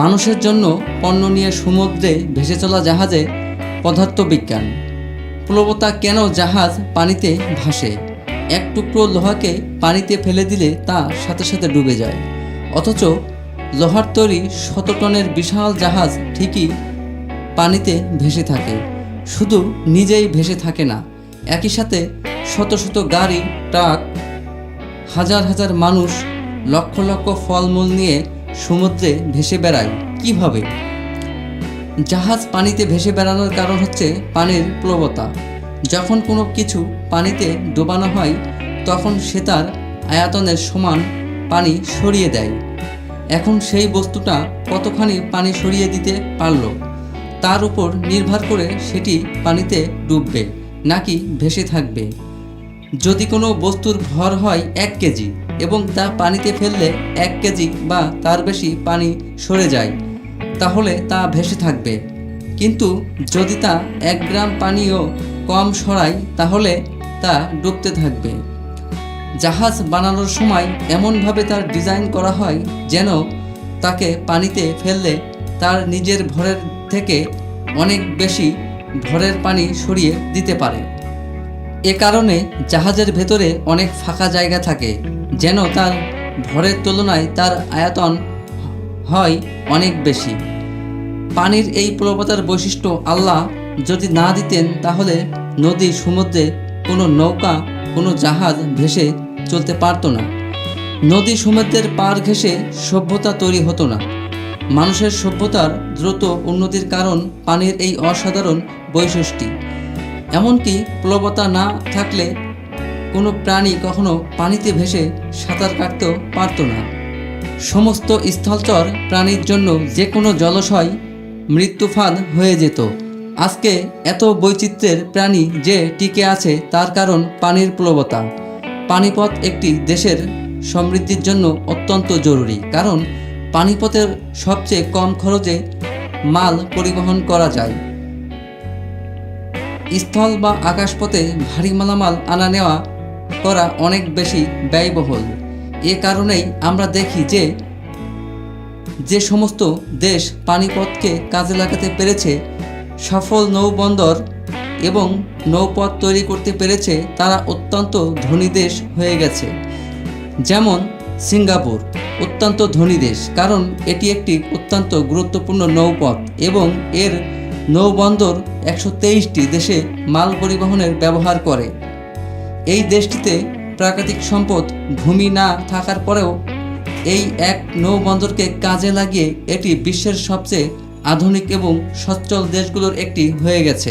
মানুষের জন্য পণ্য নিয়ে সমুদ্রে ভেসে চলা জাহাজে পদার্থবিজ্ঞান। প্লবতা কেন জাহাজ পানিতে ভাসে? এক টুকরো লোহাকে পানিতে ফেলে দিলে তা সাথে সাথে ডুবে যায়। অথচ লোহার তৈরি শত টনের বিশাল জাহাজ ঠিকই পানিতে ভেসে থাকে। শুধু নিজেই ভেসে থাকে না, একই সাথে শত শত গাড়ি, ট্রাক, হাজার হাজার মানুষ লক্ষ লক্ষ ফলমূল নিয়ে সমুদ্রে ভেসে বেড়ায়, কীভাবে? জাহাজ পানিতে ভেসে বেড়ানোর কারণ হচ্ছে পানির প্লবতা যখন কোনো কিছু পানিতে ডোবানো হয়, তখন সে তার আয়তনের সমান পানি সরিয়ে দেয়। এখন সেই বস্তুটা কতখানি পানি সরিয়ে দিতে পারল, তার উপর নির্ভর করে সেটি পানিতে ডুববে নাকি ভেসে থাকবে। যদি কোনো বস্তুর ভর হয় এক কেজি এবং তা পানিতে ফেললে এক কেজি বা তার বেশি পানি সরে যায়, তাহলে তা ভেসে থাকবে। কিন্তু যদি তা এক গ্রাম পানিও কম সরায়, তাহলে তা ডুবতে থাকবে। জাহাজ বানানোর সময় এমনভাবে তার ডিজাইন করা হয় যেন তাকে পানিতে ফেললে তার নিজের ভরের থেকে অনেক বেশি ভরের পানি সরিয়ে দিতে পারে। এ কারণে জাহাজের ভেতরে অনেক ফাঁকা জায়গা থাকে, যেন তার ভরের তুলনায় তার আয়তন হয় অনেক বেশি। পানির এই প্রবতার বৈশিষ্ট্য আল্লাহ যদি না দিতেন, তাহলে নদী, সমুদ্রে কোনো নৌকা, কোনো জাহাজ ভেসে চলতে পারতো না। নদী, সমুদ্রের পার ঘেঁষে সভ্যতা তৈরি হতো না। মানুষের সভ্যতার দ্রুত উন্নতির কারণ পানির এই অসাধারণ বৈশিষ্ট্য এমনকি প্লবতা না থাকলে কোনো প্রাণী কখনো পানিতে ভেসে সাঁতার কাটতেও পারত না। সমস্ত স্থলচর প্রাণীর জন্য যে কোনো জলাশয় মৃত্যুফান হয়ে যেত। আজকে এত বৈচিত্র্যের প্রাণী যে টিকে আছে তার কারণ পানির প্লবতা। পানিপথ একটি দেশের সমৃদ্ধির জন্য অত্যন্ত জরুরি, কারণ পানিপথের সবচেয়ে কম খরচে মাল পরিবহন করা যায়। স্থল বা আকাশপথে ভারী মালামাল আনা নেওয়া করা অনেক বেশি ব্যয়বহুল। এ কারণেই আমরা দেখি যে যে সমস্ত দেশ পানিপথকে কাজে লাগাতে পেরেছে, সফল নৌবন্দর এবং নৌপথ তৈরি করতে পেরেছে, তারা অত্যন্ত ধনী দেশ হয়ে গেছে। যেমন সিঙ্গাপুর, অত্যন্ত ধনী দেশ, কারণ এটি একটি অত্যন্ত গুরুত্বপূর্ণ নৌপথ এবং এর নৌবন্দর একশো তেইশটি দেশে মাল পরিবহনের ব্যবহার করে। এই দেশটিতে প্রাকৃতিক সম্পদ ভূমি না থাকার পরেও এই এক নৌবন্দরকে কাজে লাগিয়ে এটি বিশ্বের সবচেয়ে আধুনিক এবং সচ্ছল দেশগুলোর একটি হয়ে গেছে।